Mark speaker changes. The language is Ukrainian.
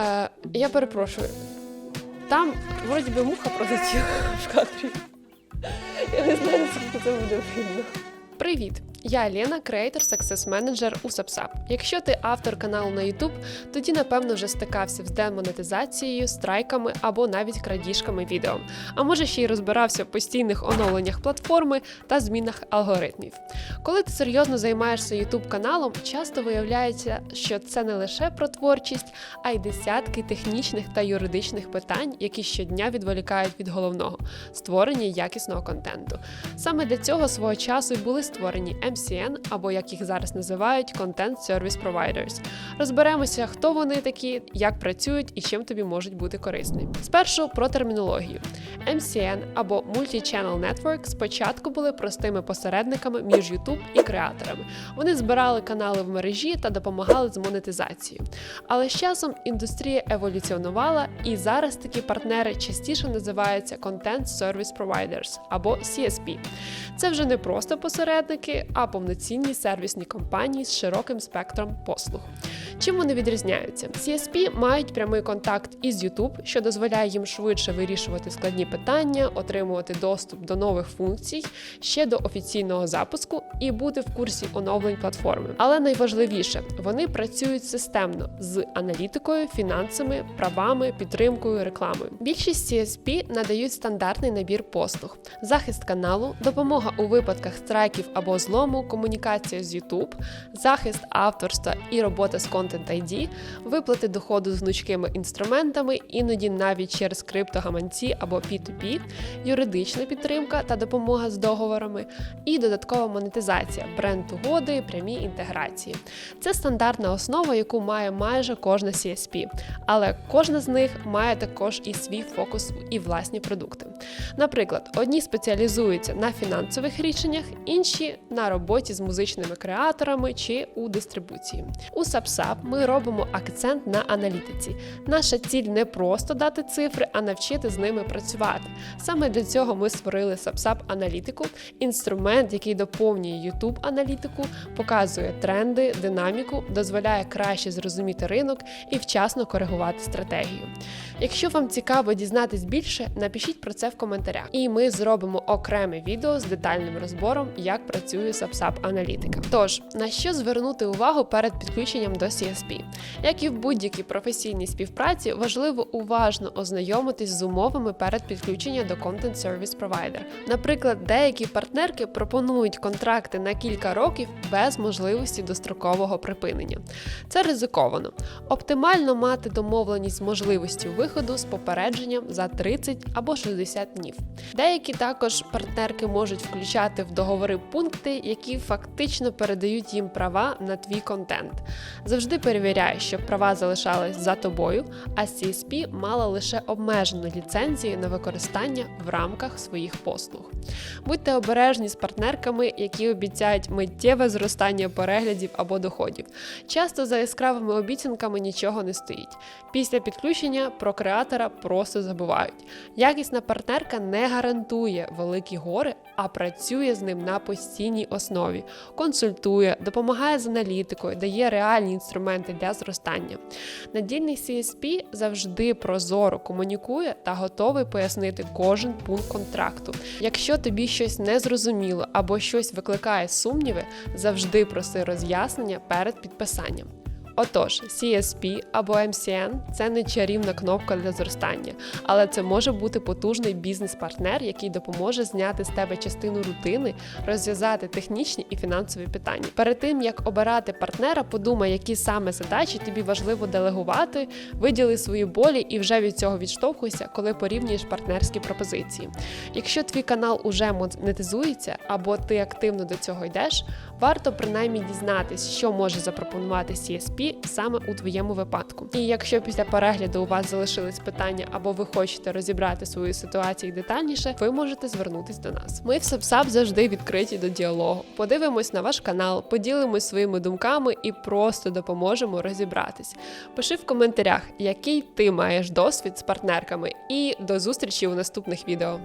Speaker 1: Е, я перепрошую. Там вроді би муха пролетіла в кадрі. Я не знаю, наскільки це буде видно. Привіт! Я Лена, креатор Success Manager у SubSub. Якщо ти автор каналу на YouTube, тоді напевно вже стикався з демонетизацією, страйками або навіть крадіжками відео. А може ще й розбирався в постійних оновленнях платформи та змінах алгоритмів. Коли ти серйозно займаєшся YouTube каналом, часто виявляється, що це не лише про творчість, а й десятки технічних та юридичних питань, які щодня відволікають від головного створення якісного контенту. Саме для цього свого часу й були створені MCN, або як їх зараз називають Content Service Providers. Розберемося, хто вони такі, як працюють і чим тобі можуть бути корисні. Спершу про термінологію. MCN або Multi-Channel Network спочатку були простими посередниками між YouTube і креаторами. Вони збирали канали в мережі та допомагали з монетизацією. Але з часом індустрія еволюціонувала, і зараз такі партнери частіше називаються Content Service Providers або CSP. Це вже не просто посередники, повноцінні сервісні компанії з широким спектром послуг. Чим вони відрізняються? CSP мають прямий контакт із YouTube, що дозволяє їм швидше вирішувати складні питання, отримувати доступ до нових функцій ще до офіційного запуску і бути в курсі оновлень платформи. Але найважливіше, вони працюють системно з аналітикою, фінансами, правами, підтримкою, рекламою. Більшість CSP надають стандартний набір послуг: захист каналу, допомога у випадках страйків або злому, комунікація з YouTube, захист авторства і робота з Content ID, виплати доходу з гнучкими інструментами, іноді навіть через криптогаманці або P2P, юридична підтримка та допомога з договорами, і додаткова монетизація, бренд-угоди, прямі інтеграції. Це стандартна основа, яку має майже кожна CSP, але кожна з них має також і свій фокус і власні продукти. Наприклад, одні спеціалізуються на фінансових рішеннях, інші на роботі з музичними креаторами чи у дистрибуції. У SubSub ми робимо акцент на аналітиці. Наша ціль не просто дати цифри, а навчити з ними працювати. Саме для цього ми створили SubSub аналітику, інструмент, який доповнює YouTube аналітику, показує тренди, динаміку, дозволяє краще зрозуміти ринок і вчасно коригувати стратегію. Якщо вам цікаво дізнатись більше, напишіть про це в коментарях, і ми зробимо окреме відео з детальним розбором, як працює SubSub аналітика. Тож на що звернути увагу перед підключенням до CSP? Як і в будь-якій професійній співпраці, важливо уважно ознайомитись з умовами перед підключенням до Content Service Provider. Наприклад, деякі партнерки пропонують контракти на кілька років без можливості дострокового припинення. Це ризиковано. Оптимально мати домовленість з можливістю виходу з попередженням за 30 або 60 днів. Деякі також партнерки можуть включати в договори пункти, які фактично передають їм права на твій контент. Завжди перевіряй, щоб права залишались за тобою, а CSP мала лише обмежену ліцензію на використання в рамках своїх послуг. Будьте обережні з партнерками, які обіцяють миттєве зростання переглядів або доходів. Часто за яскравими обіцянками нічого не стоїть. Після підключення про креатора просто забувають. Якісна партнерка не гарантує великі гори, а працює з ним на постійній основі, консультує, допомагає з аналітикою, дає реальні інструменти для зростання. Надійний CSP завжди прозоро комунікує та готовий пояснити кожен пункт контракту. Якщо тобі щось не зрозуміло або щось викликає сумніви, завжди проси роз'яснення перед підписанням. Отож, CSP або MCN – це не чарівна кнопка для зростання, але це може бути потужний бізнес-партнер, який допоможе зняти з тебе частину рутини, розв'язати технічні і фінансові питання. Перед тим як обирати партнера, подумай, які саме задачі тобі важливо делегувати, виділи свої болі і вже від цього відштовхуйся, коли порівнюєш партнерські пропозиції. Якщо твій канал уже монетизується або ти активно до цього йдеш, варто принаймні дізнатись, що може запропонувати CSP саме у твоєму випадку. І якщо після перегляду у вас залишились питання або ви хочете розібрати свою ситуацію детальніше, ви можете звернутись до нас. Ми в SubSub завжди відкриті до діалогу. Подивимось на ваш канал, поділимось своїми думками і просто допоможемо розібратись. Пиши в коментарях, який ти маєш досвід з партнерками, і до зустрічі у наступних відео.